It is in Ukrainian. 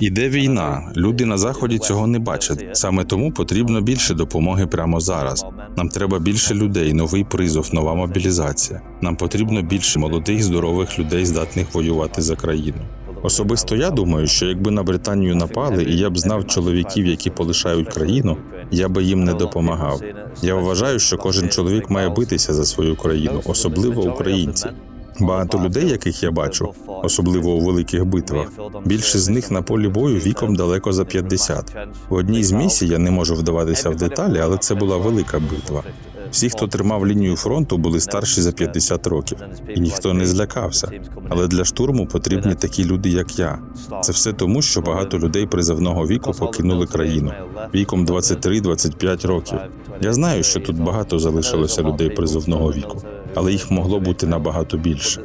Іде війна. Люди на заході цього не бачать. Саме тому потрібно більше допомоги прямо зараз. Нам треба більше людей, новий призов, нова мобілізація. Нам потрібно більше молодих, здорових людей, здатних воювати за країну. Особисто я думаю, що якби на Британію напали, і я б знав чоловіків, які полишають країну, я би їм не допомагав. Я вважаю, що кожен чоловік має битися за свою країну, особливо українці. Багато людей, яких я бачу, особливо у великих битвах, більше з них на полі бою віком далеко за 50. В одній з місій я не можу вдаватися в деталі, але це була велика битва. Всі, хто тримав лінію фронту, були старші за 50 років, і ніхто не злякався. Але для штурму потрібні такі люди, як я. Це все тому, що багато людей призовного віку покинули країну віком 23-25 років. Я знаю, що тут багато залишилося людей призовного віку, але їх могло бути набагато більше.